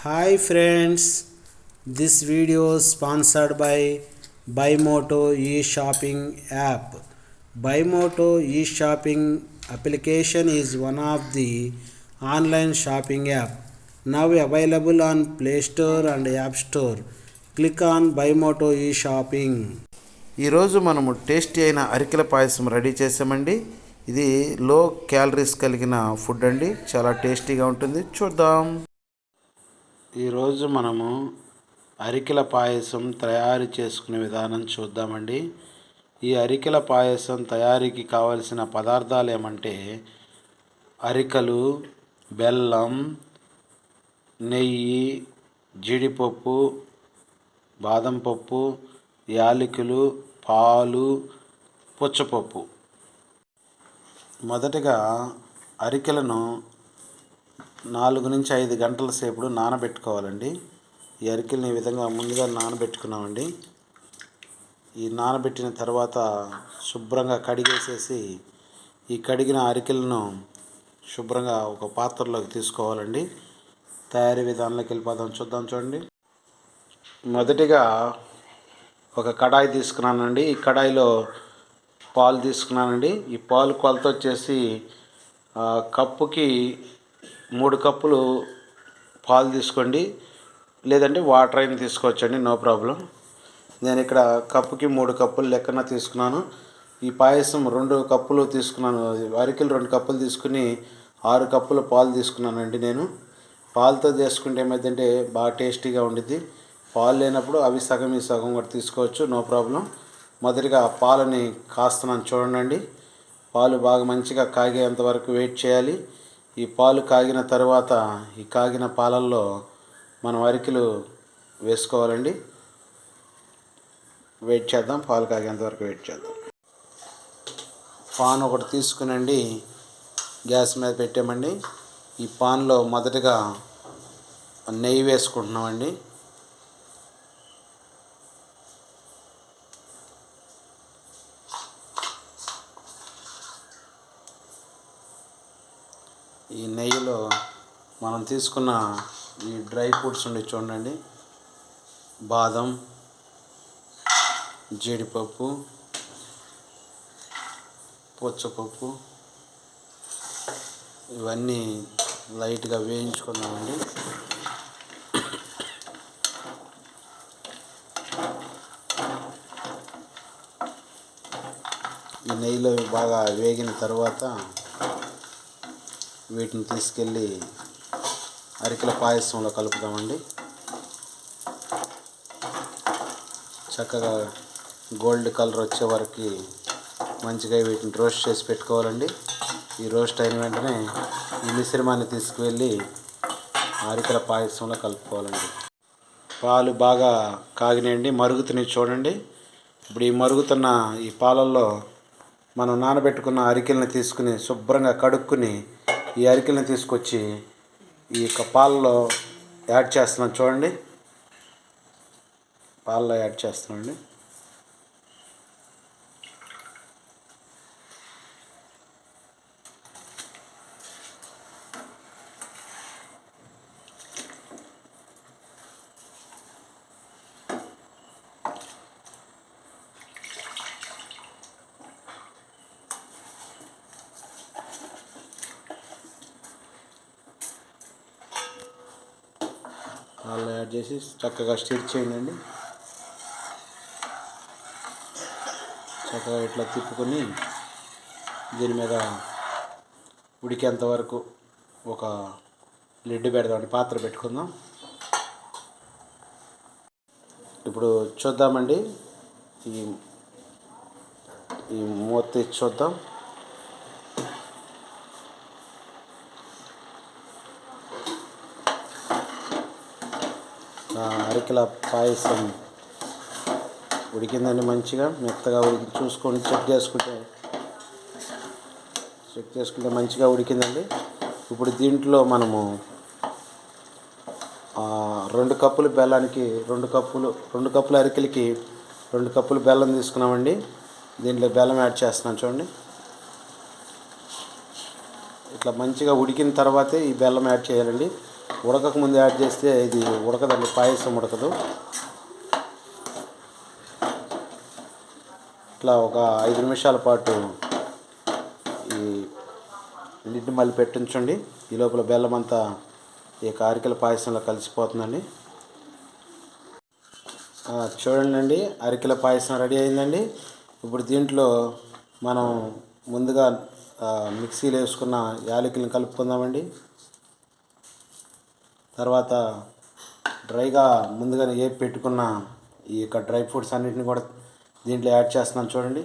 Hi friends this video sponsored by Bymoto e shopping app Bymoto e shopping application is one of the online shopping app now available on play store and app store click on Bymoto e shopping ఈరోజు మనము tasty అయిన అరికెల పాయసం ready చేసామండి ఇది లో calories కలిగిన food అండి చాలా టేస్టీగా ఉంటుంది చూద్దాం ఈరోజు మనము అరికెల పాయసం తయారు చేసుకునే విధానం చూద్దామండి. ఈ అరికెల పాయసం తయారీకి కావలసిన పదార్థాలు ఏమంటే అరికలు బెల్లం నెయ్యి జీడిపప్పు బాదం పప్పు యాలకులు పాలు పుచ్చపప్పు. మొదటగా అరికెలను నాలుగు నుంచి ఐదు గంటల సేపు నానబెట్టుకోవాలండి. ఈ అరికెల్ని ఈ విధంగా ముందుగా నానబెట్టుకున్నామండి. ఈ నానబెట్టిన తర్వాత శుభ్రంగా కడిగేసేసి ఈ కడిగిన అరికెలను శుభ్రంగా ఒక పాత్రలోకి తీసుకోవాలండి. తయారీ విధానంలోకి వెళ్ళిపోదాం చూద్దాం చూడండి. మొదటిగా ఒక కడాయి తీసుకున్నానండి. ఈ కడాయిలో పాలు తీసుకున్నానండి. ఈ పాలు కొలత వచ్చేసి కప్పుకి మూడు కప్పులు పాలు తీసుకోండి. లేదంటే వాటర్ అయినా తీసుకోవచ్చండి నో ప్రాబ్లం. నేను ఇక్కడ కప్పుకి మూడు కప్పులు లెక్కన తీసుకున్నాను. ఈ పాయసం రెండు కప్పులు తీసుకున్నాను. అరికెలు రెండు కప్పులు తీసుకుని ఆరు కప్పులు పాలు తీసుకున్నానండి నేను. పాలతో చేసుకుంటే ఏమైందంటే బాగా టేస్టీగా ఉండిద్ది. పాలు లేనప్పుడు అవి సగం ఈ సగం కూడా తీసుకోవచ్చు నో ప్రాబ్లం. మొదటిగా పాలని కాస్తున్నాను చూడండి పాలు బాగా మంచిగా కాగేంత వరకు వెయిట్ చేయాలి. ఈ పాలు కాగిన తర్వాత ఈ కాగిన పాలల్లో మనం అరికెలు వేసుకోవాలండి. వెయిట్ చేద్దాం పాలు కాగేంత వరకు వెయిట్ చేద్దాం. పాన్ ఒకటి తీసుకునండి. గ్యాస్ మీద పెట్టామండి. ఈ పాన్లో మొదటగా నెయ్యి వేసుకుంటున్నామండి. ఈ నెయ్యిలో మనం తీసుకున్న ఈ డ్రై ఫ్రూట్స్ ఉండి చూడండి. బాదం జీడిపప్పు పుచ్చపప్పు ఇవన్నీ లైట్గా వేయించుకుందామండి. ఈ నెయ్యిలో బాగా వేగిన తర్వాత వీటిని తీసుకెళ్ళి అరికెల పాయసంలో కలుపుతామండి చక్కగా గోల్డ్ కలర్ వచ్చే వరకు మంచిగా వీటిని రోస్ట్ చేసి పెట్టుకోవాలండి. ఈ రోస్ట్ అయిన వెంటనే ఈ మిశ్రమాన్ని తీసుకువెళ్ళి అరికెల పాయసంలో కలుపుకోవాలండి. పాలు బాగా కాగినాయండి మరుగుతున్నాయి చూడండి. ఇప్పుడు ఈ మరుగుతున్న ఈ పాలల్లో మనం నానబెట్టుకున్న అరికెల్ని తీసుకుని శుభ్రంగా కడుక్కుని ఈ అరికెల్ని తీసుకొచ్చి ఈ యొక్క పాలలో యాడ్ చేస్తున్నాను. చూడండి. పాలలో యాడ్ చేస్తున్నాండి వాళ్ళు యాడ్ చేసి చక్కగా స్టిచ్ చేయండి. చక్కగా ఇట్లా తిప్పుకొని దీని మీద ఉడికేంత వరకు ఒక లిడ్ పెడదామండి పాత్ర పెట్టుకుందాం. ఇప్పుడు చూద్దామండి. ఈ ఈ మూత చూద్దాం. అరికెల పాయసం ఉడికిందండి మంచిగా. మెత్తగా ఉడికి చూసుకొని చెక్ చేసుకుంటే చెక్ చేసుకుంటే మంచిగా ఉడికిందండి. ఇప్పుడు దీంట్లో మనము రెండు కప్పులు బెల్లానికి రెండు కప్పులు రెండు కప్పుల అరికెలకి రెండు కప్పులు బెల్లం తీసుకున్నామండి. దీంట్లో బెల్లం యాడ్ చేస్తున్నాం చూడండి. ఇట్లా మంచిగా ఉడికిన తర్వాతే ఈ బెల్లం యాడ్ చేయాలండి. ఉడకకు ముందు యాడ్ చేస్తే ఇది ఉడకదండి పాయసం ఉడకదు. ఇట్లా ఒక ఐదు నిమిషాల పాటు ఈ లిడ్ మళ్ళీ పెట్టించండి. ఈ లోపల బెల్లం అంతా ఈ అరికెల పాయసంలో కలిసిపోతుందండి. చూడండి అండి అరికెల పాయసం రెడీ అయిందండి. ఇప్పుడు దీంట్లో మనం ముందుగా మిక్సీలో వేసుకున్న యాలకులను కలుపుకుందామండి. తర్వాత డ్రైగా ముందుగానే ఏ పెట్టుకున్న ఈ యొక్క డ్రై ఫ్రూట్స్ అన్నిటిని కూడా దీంట్లో యాడ్ చేస్తున్నాను చూడండి.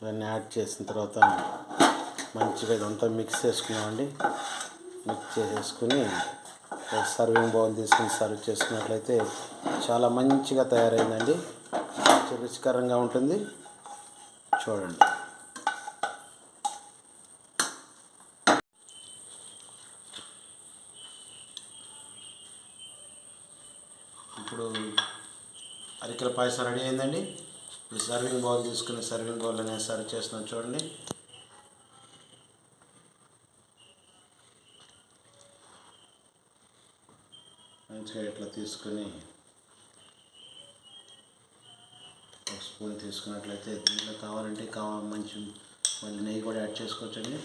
ఇవన్నీ యాడ్ చేసిన తర్వాత మంచిగా ఇదంతా మిక్స్ చేసుకున్నామండి. మిక్స్ చేసేసుకుని సర్వింగ్ బౌల్ తీసుకుని సర్వ్ చేసుకున్నట్లయితే చాలా మంచిగా తయారైందండి. రుచికరంగా ఉంటుంది. చూడండి. ఇప్పుడు అరికెల పాయసం రెడీ అయిందండి. ఇప్పుడు సర్వింగ్ బౌల్ తీసుకుని సర్వింగ్ బౌల్ అనేది సర్వ్ చేస్తున్నాం చూడండి. మంచిగా ఇట్లా తీసుకొని ఒక స్పూన్ తీసుకున్నట్లయితే దీంట్లో కావాలంటే కావా మంచి మళ్ళీ నెయ్యి కూడా యాడ్ చేసుకోవచ్చండి.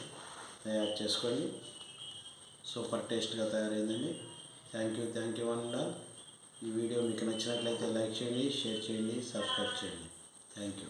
నెయ్యి యాడ్ చేసుకోండి సూపర్ టేస్ట్గా తయారైందండి. థ్యాంక్ యూ థ్యాంక్ యూ అన్న ఈ వీడియో మీకు నచ్చినట్లయితే లైక్ చేయండి షేర్ చేయండి సబ్స్క్రైబ్ చేయండి. Thank you.